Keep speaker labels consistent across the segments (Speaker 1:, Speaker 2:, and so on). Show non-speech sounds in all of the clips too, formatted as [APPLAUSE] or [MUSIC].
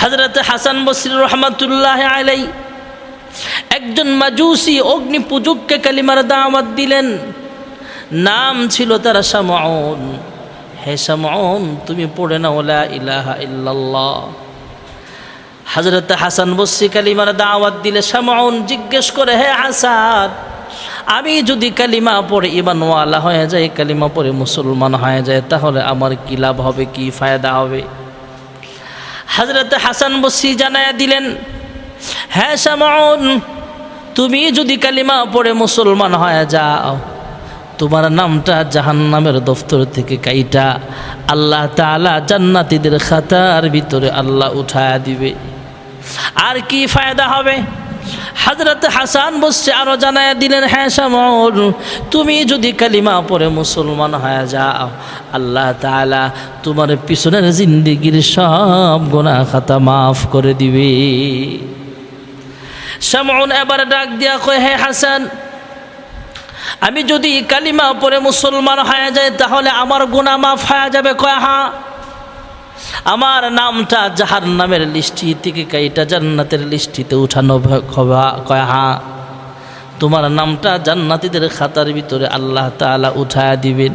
Speaker 1: হজরত হাসান বসির রহমতুল্লাহ আলাই একজন মাজুসি অগ্নি পূজককে কালিমার দাওয়াত দিলেন। নাম ছিল তার সামাউন। হে সামাউন, তুমি পড়ে না ওলা ইলাহা ইল্লাল্লাহ। হজরত হাসান বসি কালিমার দাওয়াত দিলে সামাউন জিজ্ঞেস করে, হে হাসান আমি যদি কালিমা পড়ে ইমানওয়ালা হয়ে যায় কালিমা পড়ে মুসলমান হয়ে যায় তাহলে আমার কি লাভ হবে, কি ফায়দা হবে? হজরত হাসান বসি জানায় দিলেন হ্যাঁ শ্যামন তুমি যদি কালিমা পড়ে মুসলমান হয়ে যাও, তোমার নামটা জাহান্নামের দফতর থেকে কাইটা, আল্লাহ তালা জান্নাতিদের খাতার ভিতরে আল্লাহ উঠায়া দিবে। আর কি ফায়দা হবে? হজরত হাসান বসছে আরও জানায় দিলেন হ্যাঁ সামর তুমি যদি কালিমা পড়ে মুসলমান হয়ে যাও, আল্লাহ তাআলা তোমার পিছনের জিন্দিগির সব গোনা খাতা মাফ করে দিবে। সামন এবার ডাক দিয়া কয়, হে হাসান, আমি যদি কালিমা পরে মুসলমান হয়ে যায় তাহলে আমার গুণা মাফ হয়ে যাবে? কয় হা আমার নামটা যাহার নামের লিস্টি থেকে কাইটা জান্নাতের লিস্টিতে উঠানো কয়, হা। তোমার নামটা জান্নাতিদের খাতার ভিতরে আল্লাহ তাআলা উঠায়া দিবেন।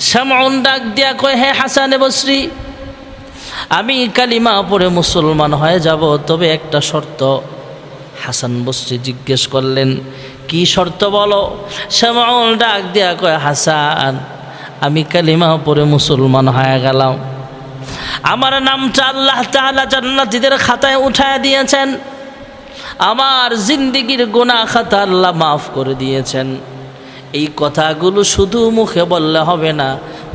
Speaker 1: শ্যামন ডাক দিয়া কয়, হে হাসানে বসরি, আমি কালিমা পরে মুসলমান হয়ে যাব, তবে একটা শর্ত। হাসান বসরি জিজ্ঞেস করলেন, কি শর্ত বলো? শ্যামল ডাক দিয়া কয়, হাসান, আমি কালিমা পরে মুসলমান হয়ে গেলাম। আমার নামটা আল্লাহ তাআলা জান্নাতীদের খাতায় উঠায় দিয়েছেন। আমার জিন্দিগির গোনা খাতা আল্লাহ মাফ করে দিয়েছেন। এই কথাগুলো শুধু মুখে বললে হবে না,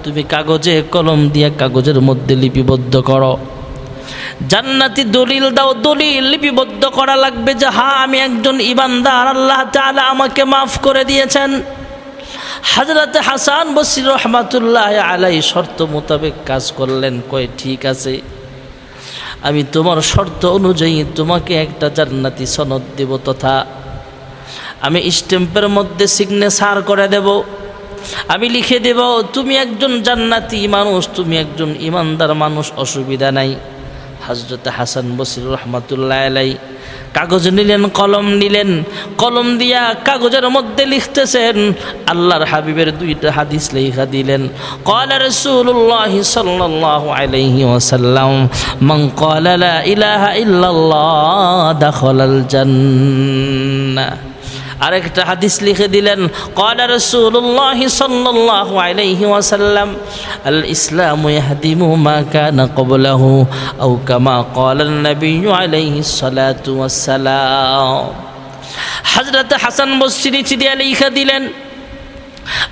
Speaker 1: তুমি কাগজে কলম দিয়ে কাগজের মধ্যে লিপিবদ্ধ করো। জান্নাতি দলিল দাও, দলিল লিপিবদ্ধ করা লাগবে যে হ্যাঁ আমি একজন ইমানদার, আল্লাহ তাআলা আমাকে মাফ করে দিয়েছেন। হাজরত হাসান বসির রহমাতুল্লাহ আলাই শর্ত মোতাবেক কাজ করলেন। কয়, ঠিক আছে। আমি তোমার শর্ত অনুযায়ী তোমাকে একটা জান্নাতি সনদ দেব তথা আমি স্ট্যাম্পের মধ্যে সিগনেচার করে দেব। আমি লিখে দেব, তুমি একজন জান্নাতি মানুষ, তুমি একজন ইমানদার মানুষ, অসুবিধা নাই। হজরত হাসান বসির রহমাতুল্লাহ আলাই কাগজ নিলেন কলম নিলেন কলম দিয়া কাগজের মধ্যে লিখতেছেন আল্লাহর হাবিবের দুইটা হাদিস লেখা দিলেন قال رسول الله صلى الله عليه وسلم من قال لا إله إلا الله دخل الجنة আরেকটা হাদিস লিখে দিলেন কলা রসুল্লাহ সাল্লাহ আলাইহি ওয়াসাল্লাম আল ইসলাম ইয়াহদিমু মা কানা কবলাহু আও কামা কলা নবী আলাইহি সালাতু ওয়াসালাম হযরত হাসান বসরি চিদিয়া লিখে দিলেন,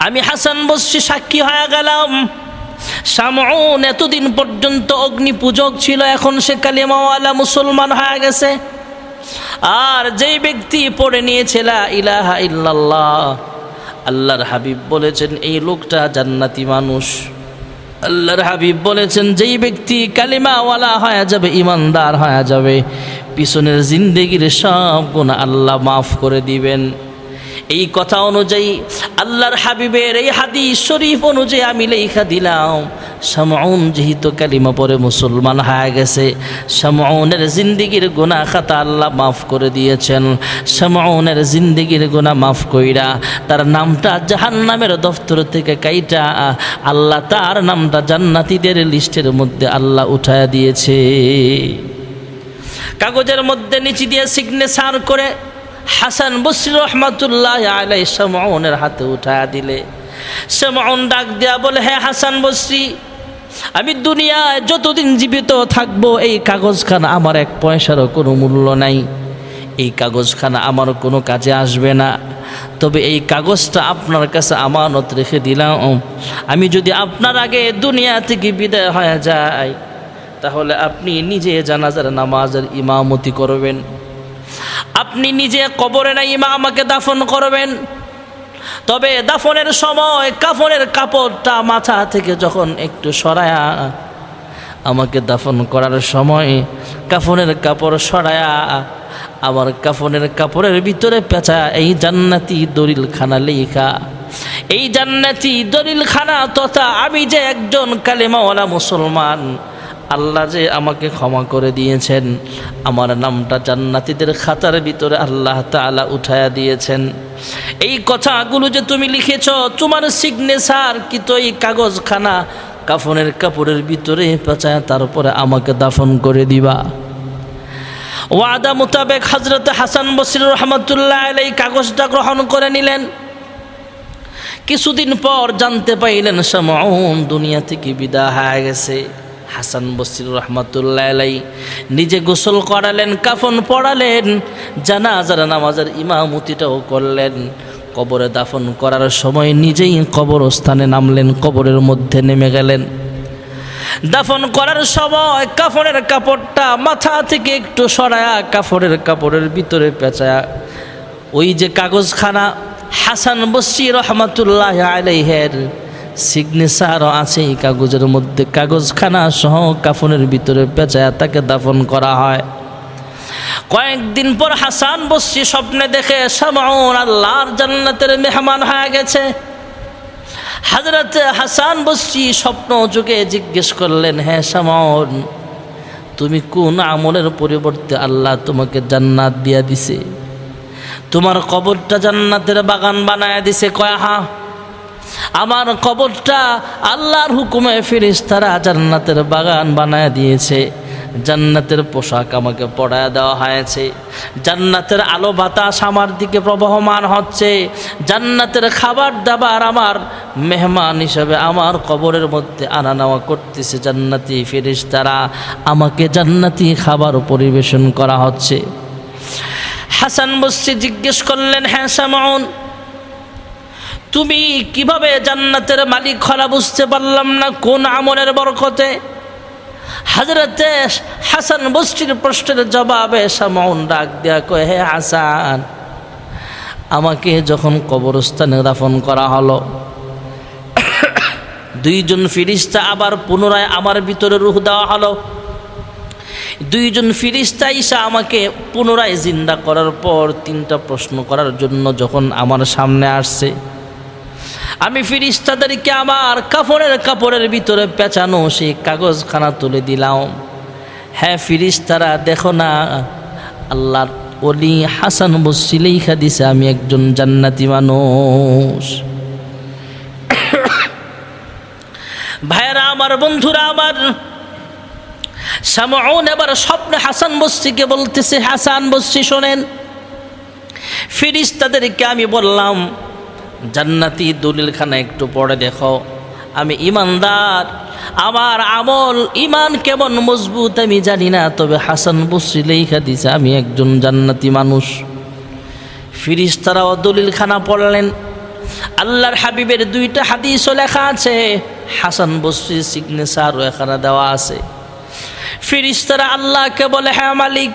Speaker 1: আমি হাসান বসরি সাক্ষী হয়ে গেলাম। সামউন, এতদিন পর্যন্ত অগ্নি পূজক ছিল, এখন সে কালিমাওয়ালা মুসলমান হয়ে গেছে। আর যেই ব্যক্তি পড়ে নিয়েছিল ইলাহা ইল্লাল্লাহ। আল্লাহর হাবিব বলেছেন, এই লোকটা জান্নাতি মানুষ। আল্লাহর হাবিব বলেছেন, যেই ব্যক্তি কালিমাওয়ালা হয়ে যাবে, ইমানদার হয়ে যাবে, পিছনের জিন্দেগির সব গুণ আল্লাহ মাফ করে দিবেন। এই কথা অনুযায়ী আল্লাহর হাবিবের এই হাদিস শরীফ অনুযায়ী আমি লেখা দিলাম শামউন, যেহেতু কালিমা পরে মুসলমান হয়ে গেছে, শামউনের জিন্দিগির গুনাহ খাতা আল্লাহ মাফ করে দিয়েছেন। শামউনের জিন্দিগির গুনাহ মাফ কইরা তার নামটা জাহান্নামের দফতর থেকে কাইটা, আল্লাহ তার নামটা জান্নাতীদের লিস্টের মধ্যে আল্লাহ উঠায়া দিয়েছে। কাগজের মধ্যে নিচে দিয়ে সিগনেচার করে হাসান বসরি রহমাতুল্লাহ আলাই শ্যামনের হাতে উঠায়া দিলে। শ্যামন ডাক দেয়া বলে হ্যাঁ হাসান বসরি আমি দুনিয়ায় যতদিন জীবিত থাকব, এই কাগজখানা আমার এক পয়সারও কোনো মূল্য নাই। এই কাগজখানা আমার কোনো কাজে আসবে না। তবে এই কাগজটা আপনার কাছে আমানত রেখে দিলাম। আমি যদি আপনার আগে দুনিয়া থেকে বিদায় হয়ে যায় তাহলে আপনি নিজে জানাজার নামাজের ইমামতি করবেন। আপনি নিজে কবরে না ইমা আমাকে দাফন করবেন। তবে দাফনের সময় কাফনের কাপড়টা মাথা থেকে যখন একটু সরায়া আমাকে দাফন করার সময় কাফনের কাপড় সরায়া আমার কাফনের কাপড়ের ভিতরে পেঁচা, এই জান্নাতি দলিল খানা লেখা। এই জান্নাতি দলিল খানা তথা আমি যে একজন কালেমাওয়ালা মুসলমান আল্লাহ যে আমাকে ক্ষমা করে দিয়েছেন, আমার নামটা জান্নাতীদের খাতার ভিতরে আল্লাহ তাআলা উঠায়া দিয়েছেন। এই কথাগুলো যে তুমি লিখেছ, তোমার সিগনেচার কি তো এই কাগজখানা কাফনের কাপড়ের ভিতরে পেঁচায় তারপরে আমাকে দাফন করে দিবা। ওয়াদা মোতাবেক হজরত হাসান বসির রহমতুল্লাহ এই কাগজটা গ্রহণ করে নিলেন। কিছুদিন পর জানতে পাইলেন, সামাউন, দুনিয়া থেকে বিদা হয়ে গেছে। হাসান বসির রহমতুল্লাহ নিজে গোসল করালেন, কাফন পড়ালেন জানাজার নামাজের ইমামতিটাও করলেন। কবরে দাফন করার সময় নিজেই কবরস্থানে নামলেন, কবরের মধ্যে নেমে গেলেন। দাফন করার সময় কাফনের কাপড়টা মাথা থেকে একটু সরায়া কাফনের কাপড়ের ভিতরে পেঁচায়া ওই যে কাগজখানা হাসান বসি রহমাতুল্লাহ আলাইহের সিগনেচারও আছে এই কাগজের মধ্যে। কাগজখানা সহ কাফনের ভিতরে পেঁচায়া তাকে দাফন করা হয়। কয়েকদিন পর হাসান বসছি স্বপ্নে দেখে আল্লাহর জান্নাতের মেহমান হয়ে গেছে। হাজরত হাসান বসছি স্বপ্ন যুগে জিজ্ঞেস করলেন হ্যাঁ সামাউন, তুমি কোন আমলের পরিবর্তে আল্লাহ তোমাকে জান্নাত দিয়া দিছে? তোমার কবরটা জান্নাতের বাগান বানায় দিছে, কয়া হা? আমার কবরটা আল্লাহর হুকুমে ফিরিস তারা জান্নাতের বাগান বানায় দিয়েছে। জান্নাতের পোশাক আমাকে পড়ায় দেওয়া হয়েছে। জান্নাতের আলো বাতাস আমার দিকে প্রবহমান হচ্ছে। জান্নাতের খাবার দাবার আমার মেহমান হিসাবে আমার কবরের মধ্যে আনা নেওয়া করতেছে জান্নাতি ফিরিস তারা আমাকে জান্নাতি খাবার পরিবেশন করা হচ্ছে। হাসান বসছি জিজ্ঞেস করলেন হ্যাঁ সামন তুমি কীভাবে জান্নাতের মালিক খরা বুঝতে পারলাম না, কোন আমলের বরকতে? হাজরতে হাসান বস্তির প্রশ্নের জবাবে সামন ডাক দেয়া কয়ে, হে হাসান, আমাকে যখন কবরস্থানে দাফন করা হলো, দুইজন ফিরিস্তা আবার পুনরায় আমার ভিতরে রুহ দেওয়া হলো। দুইজন ফিরিস্তা ইসা আমাকে পুনরায় জিন্দা করার পর তিনটা প্রশ্ন করার জন্য যখন আমার সামনে আসছে আমি ফিরিস্তাদেরকে আমার কাপড়ের কাপড়ের ভিতরে পেঁচানো সেই কাগজখানা তুলে দিলাম। হ্যাঁ ফিরিস্তারা, দেখো না আল্লাহ অলি হাসান বসি লেখা দিছে, আমি একজন জান্নাতি মানুষ। ভাইয়েরা, আমার বন্ধুরা, আমার সামউন, এবার স্বপ্নে হাসান বস্তিকে বলতেছে, হাসান বস্তি শোনেন, ফিরিস্তাদেরকে আমি বললাম জান্নাতি দলিলখানা একটু পড়ে দেখো। আমি ইমানদার, আমার আমল ইমান কেমন মজবুত আমি জানি না, তবে হাসান বসরি লেখা দিছে, আমি একজন জান্নাতি মানুষ। ফিরিস্তারাও দলিলখানা পড়লেন। আল্লাহর হাবিবের দুইটা হাদিসও লেখা আছে, হাসান বসরির সিগনেচারও এখানে দেওয়া আছে। ফিরিস্তারা আল্লাহকে বলে হ্যাঁ মালিক,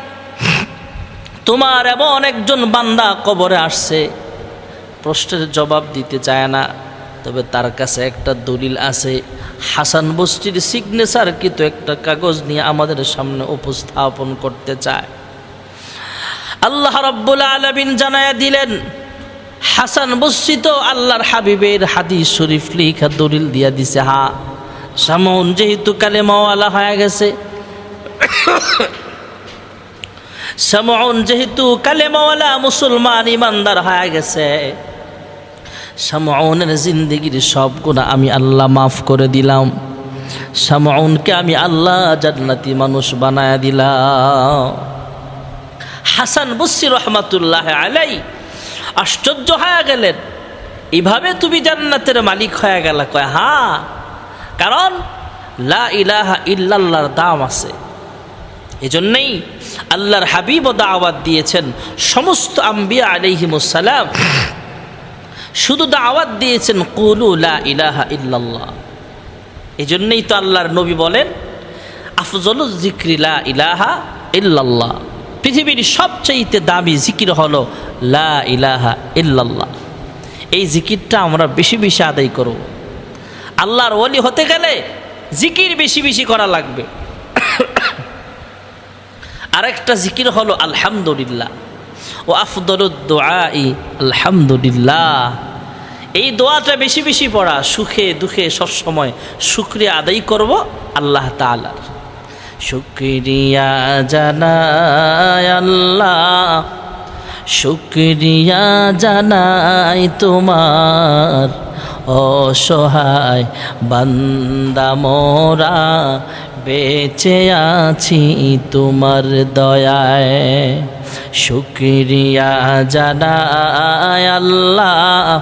Speaker 1: তোমার এমন একজন বান্দা কবরে আসছে প্রশ্নের জবাব দিতে চায় না। তবে তার কাছে একটা দলিল আছে। হাসান বস্তির কিন্তু একটা কাগজ নিয়ে আমাদের সামনে উপস্থাপন করতে চায়। আল্লাহ রব্বুল আলমিন জানায় দিলেন, হাসান বস্তি তো আল্লাহর হাবিবের হাদিস শরীফ লিখা দলিল দিয়া দিছে। হা, সামন যেহেতু কালেমাওয়ালা হয়ে গেছে, সামন যেহেতু কালেমাওয়ালা মুসলমান ইমানদার হয়ে গেছে। সামনের জিন্দগির সব গুণা আমি আল্লাহ মাফ করে দিলাম। সামউনকে আমি আল্লাহ জান্নাতি মানুষ বানায় দিলাম। হাসান বসি রহমাতুল্লাহ আলাই আশ্চর্য হয়ে গেলেন, এভাবে তুমি জান্নাতের মালিক হয়ে গেল কয় হা কারণ লা ইলাহা ইল্লাল্লাহর দাম আছে। এজন্যই আল্লাহর হাবিব দাওয়াত দিয়েছেন সমস্ত আম্বিয়া আলিহিমুসালাম শুধু দাওয়াত দিয়েছেন, কুলু লা ইলাহা ইল্লাল্লাহ। এই জন্যই তো আল্লাহর নবী বলেন, আফজল জিক্রি লা ইলাহা ইল্লাল্লাহ। পৃথিবীর সবচাইতে দামি জিকির হলো, লা ইলাহা ইল্লাল্লাহ। এই জিকিরটা আমরা বেশি বেশি আদায় করব। আল্লাহর ওলি হতে গেলে জিকির বেশি বেশি করা লাগবে। [COUGHS] আরেকটা জিকির হলো, আলহামদুলিল্লাহ। ও আফদলুদ্দোয়াই আলহামদুলিল্লাহ। এই দোয়াটা বেশি বেশি পড়া, সুখে দুঃখে সবসময় শুক্রিয়া আদায় করব আল্লাহ তালার শুক্রিয়া জানাই আল্লাহ, শুক্রিয়া জানাই তোমার অসহায় বান্দা মোরা বেঁচে আছি তোমার দয়ায়। শুক্রিয়া জানাই আল্লাহ,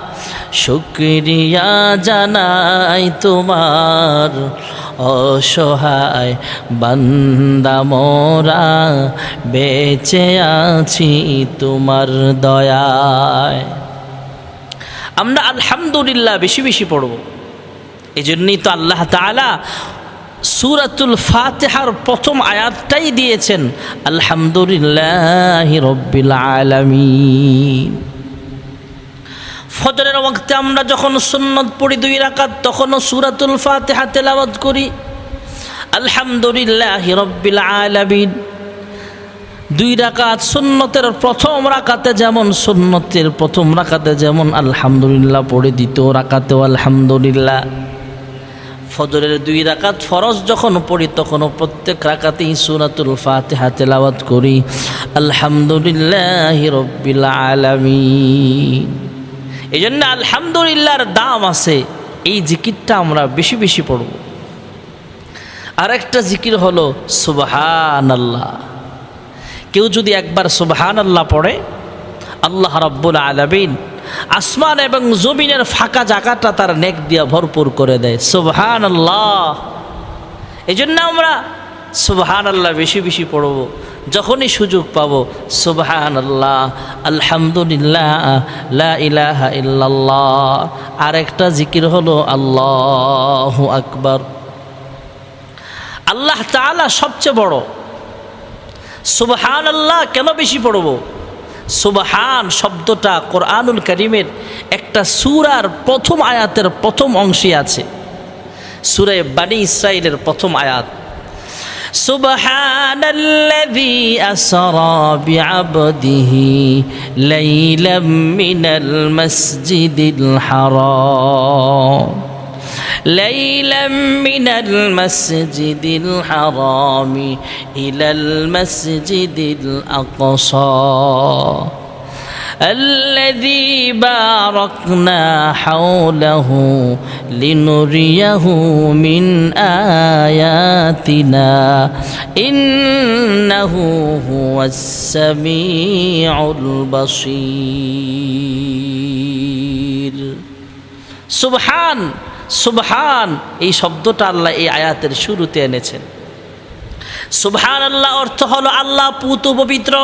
Speaker 1: শুক্রিয়া জানাই তোমার অসহায় বান্দা মোরা। বেঁচে আছি তোমার দয়ায়। আমরা আলহামদুলিল্লাহ বেশি বেশি পড়ব। এই জন্যই তো আল্লাহ তালা সুরাতুল ফাতেহার প্রথম আয়াতটাই দিয়েছেন, আলহামদুলিল্লাহ রব্বিল আলামিন। ফজরের ওয়াক্তে আমরা যখন সুন্নত পড়ি দুই রাকাত, তখনও সুরাতুল ফাতেহা তেলাওয়াত করি, আলহামদুলিল্লাহ রব্বিল আলামিন। দুই রাকাত সুন্নতের প্রথম রাকাতে যেমন সুন্নতের প্রথম রাকাতে যেমন আলহামদুলিল্লাহ পড়ে, দ্বিতীয় রাকাতেও আলহামদুলিল্লাহ। ফজরের দুই রাকাত ফরজ যখন পড়ি, তখনও প্রত্যেক রাকাতেই সুরাতুল ফাতেহা তেলাওয়াত করি। আলহামদুলিল্লাহ রব্বিল আলামিন। এই জন্য আলহামদুলিল্লাহর দাম আছে, এই জিকিরটা আমরা বেশি বেশি পড়ব। আরেকটা জিকির হলো সুবহান আল্লাহ কেউ যদি একবার সুবহান আল্লাহ পড়ে, আল্লাহ রাব্বুল আলামিন আসমান এবং জমিনের ফাঁকা জায়গাটা তার নেক দিয়া ভরপুর করে দেয়। সুবহান আল্লাহ এই জন্য আমরা সুবহান আল্লাহ বেশি বেশি পড়ব, যখনই সুযোগ পাবো সুবহান আল্লাহ আলহামদুলিল্লাহ, লা ইলাহা ইল্লাল্লাহ। আরেকটা জিকির হলো আল্লাহ আকবার। আল্লাহ তাআলা সবচেয়ে বড়। সুবহান আল্লাহ কেন বেশি পড়ব? সুবহান শব্দটা কোরআনুল করিমের একটা সুরার প্রথম আয়াতের প্রথম অংশে আছে সুরে বানি ইসরাইলের প্রথম আয়াত سبحان الذي أسرى بعبده ليلا من المسجد الحرام ليلا من المسجد الحرام إلى المسجد الأقصى. الذي باركنا حوله لنريه من آياتنا. إنه هو السميع البصير. سبحان সুবহান, এই শব্দটা আল্লাহ এই আয়াতের শুরুতে এনেছেন। সুবহান আল্লাহ অর্থ হলো আল্লাহ পুত পবিত্র।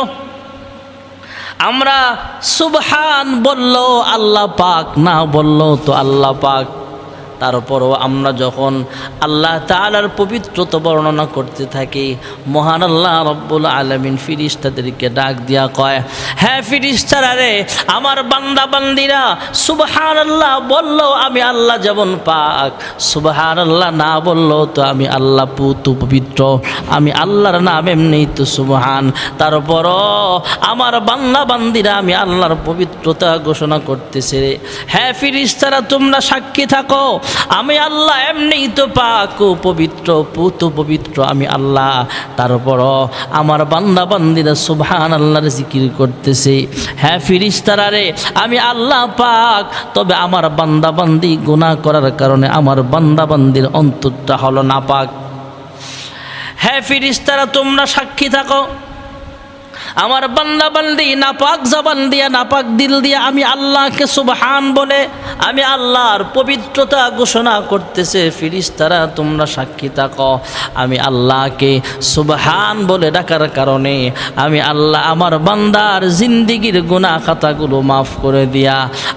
Speaker 1: আমরা সুবহান বলল আল্লাহ পাক, না বলল তো আল্লাহ পাক। তারপরও আমরা যখন আল্লাহ তালার পবিত্রতা বর্ণনা করতে থাকি, মহান আল্লাহ রব্বুল আলমিন ফিরিস্তাদেরকে ডাক দিয়া কয় হ্যাঁ ফিরিস্তারা রে, আমার বান্দা বান্দিরা সুবহান আল্লাহ বলল আমি আল্লাহ যেমন পাক সুবহান আল্লাহ না বলল তো আমি আল্লাহ পুতু পবিত্র, আমি আল্লাহর নাম এমনি তো সুবহান। তারপরও আমার বান্দা বান্দিরা আমি আল্লাহর পবিত্রতা ঘোষণা করতেছে রে। হ্যাঁ ফিরিস্তারা, তোমরা সাক্ষী থাকো আমি আল্লাহ এমনি তো পাক পবিত্র, পুত পবিত্র। আমি আল্লাহ, তারপরও আমার বান্দা বান্দিরা সুবহান আল্লাহর জিকির করতেছে। হ্যাঁ ফিরিস্তারা রে, আমি আল্লাহ পাক, তবে আমার বান্দা বান্দি গুনাহ করার কারণে আমার বান্দা বান্দির অন্তরটা হলো না পাক হ্যাঁ ফিরিস্তারা, তোমরা সাক্ষী থাকো। আমার বান্দা বান্দি, নাপাক জবান দিয়া, নাপাক দিল দিয়া আমি আল্লাহকে সুবহান বলে, আমি আল্লাহর পবিত্রতা ঘোষণা করতেছে, ফিরিস্তারা তোমরা সাক্ষী থাকো। আমি আল্লাহকে সুবহান বলে ডাকার কারণে আমি আল্লাহ আমার বান্দার জিন্দিগির গুণা খাতাগুলো মাফ করে দিয়া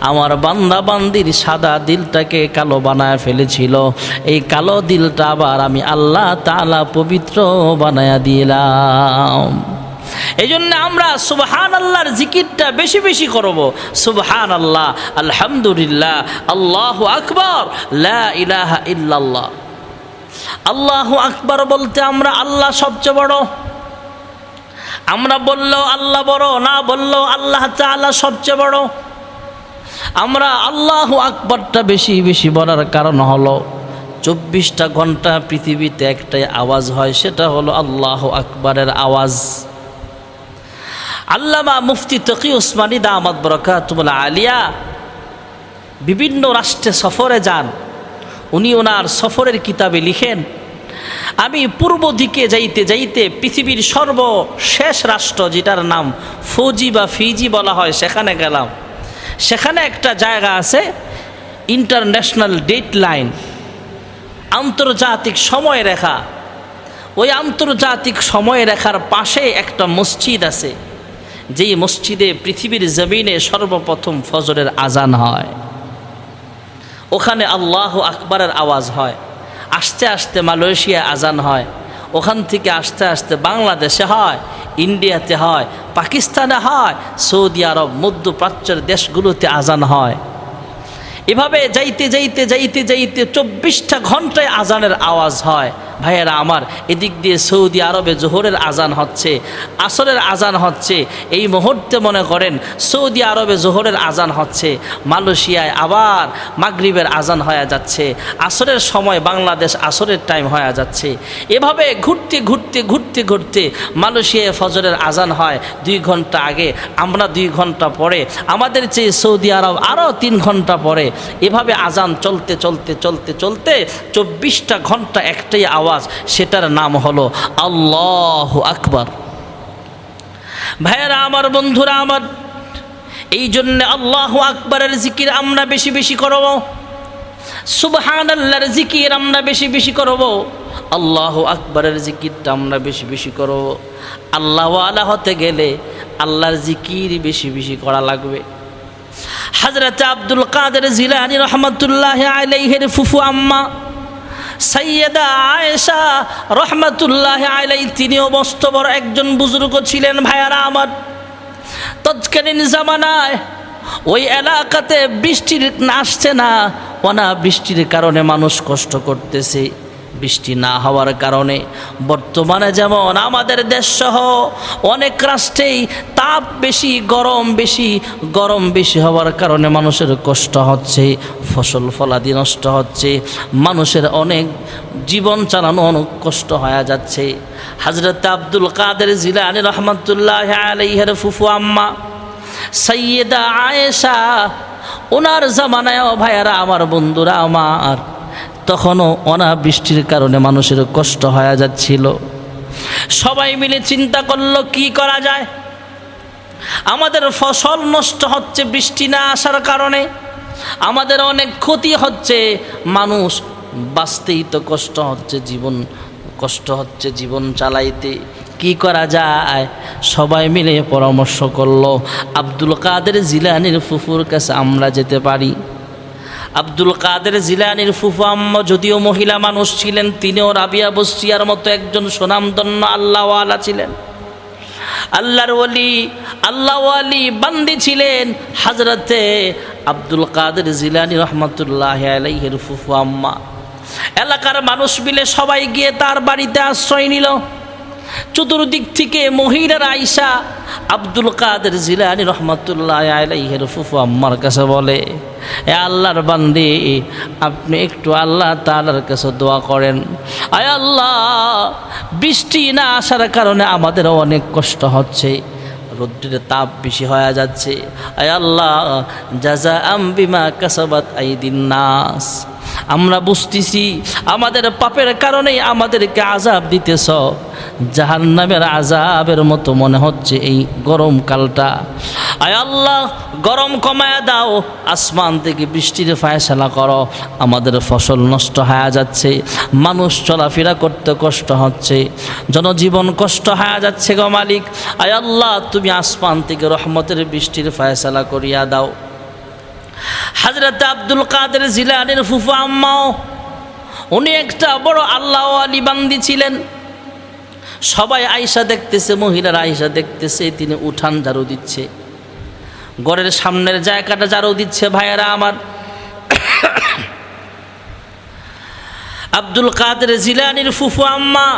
Speaker 1: আমার বান্দা বান্দির সাদা দিলটাকে কালো বানায় ফেলেছিল। এই কালো দিলটা আবার আমি আল্লাহ তালা পবিত্র বানায়া দিলাম। এই জন্য আমরা সুবহান আল্লাহর জিকিরটা বেশি বেশি করব। সুবহান আল্লাহ আলহামদুলিল্লাহ, আল্লাহ আকবর ইলাহা ইল্লাল্লাহ। আল্লাহ আকবর বলতে আমরা আল্লাহ সবচেয়ে বড়। আমরা বললেও আল্লাহ বড়, না বললেও আল্লাহ তাআলা সবচেয়ে বড়। আমরা আল্লাহ আকবরটা বেশি বেশি বলার কারণ হলো, চব্বিশটা ঘণ্টা পৃথিবীতে একটাই আওয়াজ হয়, সেটা হলো আল্লাহ আকবরের আওয়াজ। আল্লামা মুফতি তকি উসমানী দামাদ বরকাতুল আলিয়া বিভিন্ন রাষ্ট্রে সফরে যান। উনি ওনার সফরের কিতাবে লিখেন, আমি পূর্ব দিকে যাইতে যাইতে পৃথিবীর সর্বশেষ রাষ্ট্র যেটার নাম ফৌজি বা ফিজি বলা হয়, সেখানে গেলাম। সেখানে একটা জায়গা আছে, ইন্টারন্যাশনাল ডেট লাইন আন্তর্জাতিক সময় রেখা। ওই আন্তর্জাতিক সময় রেখার পাশে একটা মসজিদ আছে। যেই মসজিদে পৃথিবীর জমিনে সর্বপ্রথম ফজরের আজান হয়। ওখানে আল্লাহ আকবরের আওয়াজ হয়। আস্তে আস্তে মালয়েশিয়া আজান হয়। ওখান থেকে আস্তে আস্তে বাংলাদেশে হয়, ইন্ডিয়াতে হয়, পাকিস্তানে হয়, সৌদি আরব, মধ্যপ্রাচ্যের দেশগুলোতে আজান হয়। এভাবে যাইতে যাইতে যাইতে যাইতে চব্বিশটা ঘন্টায় আজানের আওয়াজ হয়। ভাইয়েরা আমার, এদিক দিয়ে সৌদি আরবে জোহরের আজান হচ্ছে, আসরের আজান হচ্ছে, এই মুহূর্তে মনে করেন সৌদি আরবে জোহরের আজান হচ্ছে, মালয়েশিয়ায় আবার মাগরিবের আজান হয়ে যাচ্ছে, আসরের সময় বাংলাদেশ আসরের টাইম হয়ে যাচ্ছে। এভাবে ঘুরতে ঘুরতে ঘুরতে ঘুরতে মালয়েশিয়ায় ফজরের আজান হয়, দুই ঘণ্টা আগে, আমরা দুই ঘণ্টা পরে, আমাদের চেয়ে সৌদি আরব আরও তিন ঘণ্টা পরে, এভাবে আজান চলতে চলতে চলতে চলতে চব্বিশটা ঘণ্টা একটাই আওয়াজ সেটার নাম হলো আল্লাহ আকবর। ভাইয়েরা, আমার বন্ধুরা, আমার এই জন্যে আল্লাহ আকবরের জিকির আমরা বেশি বেশি করব। সুবহান আল্লাহর জিকির আমরা বেশি বেশি করব। আল্লাহ আকবরের জিকিরটা আমরা বেশি বেশি করব। আল্লাহ আলা হতে গেলে আল্লাহর জিকির বেশি বেশি করা লাগবে। হাজরত আব্দুল কাদের জিলানি রহমতুল্লাহ আলাইহের ফুফু আম্মা সৈয়দা আয়েশা রহমাতুল্লাহ আলাই তিনিও মস্ত বড় একজন বুজুর্গ ছিলেন ভাইয়ারা আমার। তৎকালীন জামানায় ওই এলাকাতে বৃষ্টির আসছে না অনা বৃষ্টির কারণে মানুষ কষ্ট করতেছে। বৃষ্টি না হওয়ার কারণে বর্তমানে যেমন আমাদের দেশসহ অনেক রাষ্ট্রেই তাপ বেশি, গরম বেশি গরম বেশি হওয়ার কারণে মানুষের কষ্ট হচ্ছে, ফসল ফলাদি নষ্ট হচ্ছে, মানুষের অনেক জীবন চালানো অনেক কষ্ট হয়ে যাচ্ছে। হাজরত আব্দুল কাদের জিলানি রহমতুল্লাহ আলাইহের ফুফু আম্মা সৈয়দা আয়েশা, ওনার জামানায়ও ভাইয়ারা, আমার বন্ধুরা, আমার তখনও অনাবৃষ্টির কারণে মানুষের কষ্ট হয়ে যাচ্ছিল। সবাই মিলে চিন্তা করল, কি করা যায়? আমাদের ফসল নষ্ট হচ্ছে, বৃষ্টি না আসার কারণে। আমাদের অনেক ক্ষতি হচ্ছে। মানুষ বাঁচতেই তো কষ্ট হচ্ছে, জীবন, কষ্ট হচ্ছে জীবন চালাইতে। কি করা যায়? সবাই মিলে পরামর্শ করল, আব্দুল কাদের জিলানির ফুফুর কাছে আমরা যেতে পারি। আব্দুল কাদের জিলানির ফুফু আম্মা যদিও মহিলা মানুষ ছিলেন, তিনিও রাবিয়া বসিয়ার মতো একজন সুনামধন্য আল্লাহওয়ালা ছিলেন। আল্লাহর ওলি আল্লাহ আলী বান্দি ছিলেন হাজরতে আব্দুল কাদের জিলানি রহমতুল্লাহ আলাইহের ফুফু আম্মা। এলাকার মানুষ মিলে সবাই গিয়ে তার বাড়িতে আশ্রয় নিল। চতুর্দিক থেকে মহিলার আইসা আব্দুল কাদের জিলানি রহমতুল্লাহ আলাইহের ফুফু আম্মার কাছে বলে, এ আল্লাহর বান্দি, আপনি একটু আল্লাহ তালার কাছে দোয়া করেন। আয় আল্লাহ, বৃষ্টি না আসার কারণে আমাদের অনেক কষ্ট হচ্ছে রোদ্রের তাপ বেশি হয়ে যাচ্ছে। আয় আল্লাহ যাজা আম্বিমা কাসাবাত আইদিন নাস। আমরা বুঝতেছি আমাদের পাপের কারণেই আমাদেরকে আজাব দিতেছ। জাহান নামের আজাবের মতো মনে হচ্ছে এই গরমকালটা আয় আল্লাহ, গরম কমায়া দাও, আসমান থেকে বৃষ্টির ফায়সালা করো। আমাদের ফসল নষ্ট হয়ে যাচ্ছে, মানুষ চলাফেরা করতে কষ্ট হচ্ছে, জনজীবন কষ্ট হয়ে যাচ্ছে গো মালিক। আয় আল্লাহ, তুমি আসমান থেকে রহমতের বৃষ্টির ফায়সালা করিয়া দাও। হাজরত আব্দুল কাদের জিলানের ফুফু আম্মাও, উনি একটা বড় আল্লাহ আলী বান্দি ছিলেন। সবাই আয়সা দেখতেছে, মহিলার আয়সা দেখতেছে, তিনি উঠান ঝাড়ু দিচ্ছে। গড়ের সামনের জায়গাটা ঝাড়ু দিচ্ছে ভাইয়েরা আমার। আব্দুল কাদের জিলানির ফুফু আম্মা,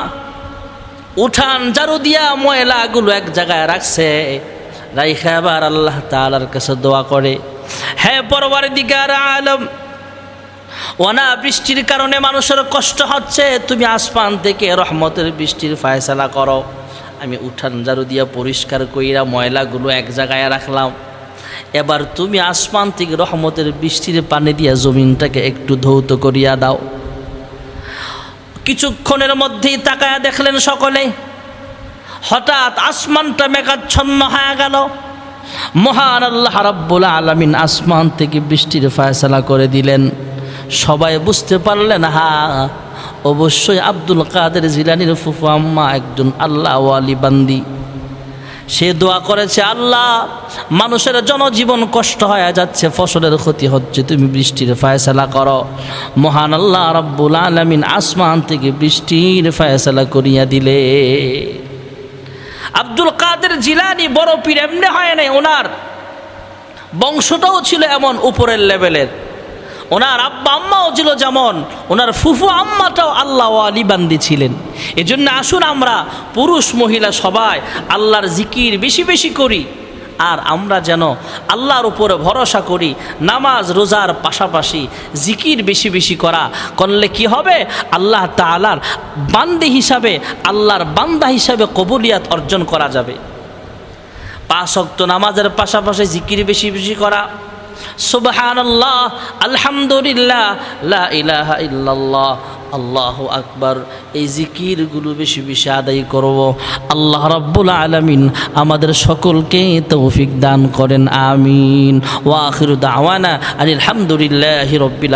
Speaker 1: উঠান ঝাড়ু দিয়া ময়লাগুলো এক জায়গায় রাখছে, রাইখা আবার আল্লাহ তালার কাছে দোয়া করে। হ্যাঁ পরবার দিকার আলম ওনা বৃষ্টির কারণে মানুষের কষ্ট হচ্ছে, তুমি আসমান থেকে রহমতের বৃষ্টির ফায়সালা করো। আমি উঠান ঝাড়ু দিয়া পরিষ্কার কইরা ময়লাগুলো এক জায়গায় রাখলাম। এবার তুমি আসমান থেকে রহমতের বৃষ্টির পানি দিয়া জমিনটাকে একটু ধৌত করিয়া দাও। কিছুক্ষণের মধ্যেই তাকায়া দেখলেন সকলে। হঠাৎ আসমানটা মেঘাচ্ছন্ন হয়ে গেল। মহান আল্লাহ রাব্বুল আলামিন আসমান থেকে বৃষ্টির ফায়সালা করে দিলেন। সবাই বুঝতে পারলেন হা অবশ্যই আব্দুল কাদের জিলানির ফুফু আম্মা একজন আল্লাহ ওয়ালি বান্দি। সে দোয়া করেছে, আল্লাহ, মানুষের জনজীবন কষ্ট হয়ে যাচ্ছে, ফসলের ক্ষতি হচ্ছে, তুমি বৃষ্টির ফায়সালা করো। মহান আল্লাহ রাব্বুল আলামিন আসমান থেকে বৃষ্টির ফায়সালা করিয়া দিলে। আব্দুল কাদের জিলানি বড় পীর, এমনি হয় নাই ওনার। বংশটাও ছিল এমন উপরের লেভেলের। ওনার আব্বা আম্মাও ছিল যেমন, ওনার ফুফু আম্মাটাও আল্লাহ আলী বান্দি ছিলেন। এজন্য আসুন আমরা পুরুষ মহিলা সবাই আল্লাহর জিকির বেশি বেশি করি। আর আমরা যেন আল্লাহর উপরে ভরসা করি, নামাজ, রোজার পাশাপাশি জিকির বেশি বেশি করা, করলে কি হবে? আল্লাহ তালার বান্দি হিসাবে, আল্লাহর বান্দা হিসাবে কবুলিয়াত অর্জন করা যাবে। পাঁচ অক্ত নামাজের পাশাপাশি জিকির বেশি বেশি করা। সুবহানাল্লাহ, আলহামদুলিল্লাহ, লা ইলাহা ইল্লাল্লাহ আল্লাহ আকবার, এই জিকিরগুলো বেশি বেশি আদায় করব। আল্লাহ রাব্বুল আলমিন আমাদের সকলকে তৌফিক দান করেন, আমিন। ওয়াখির দাওয়ানা আলহামদুলিল্লাহ রব্বিল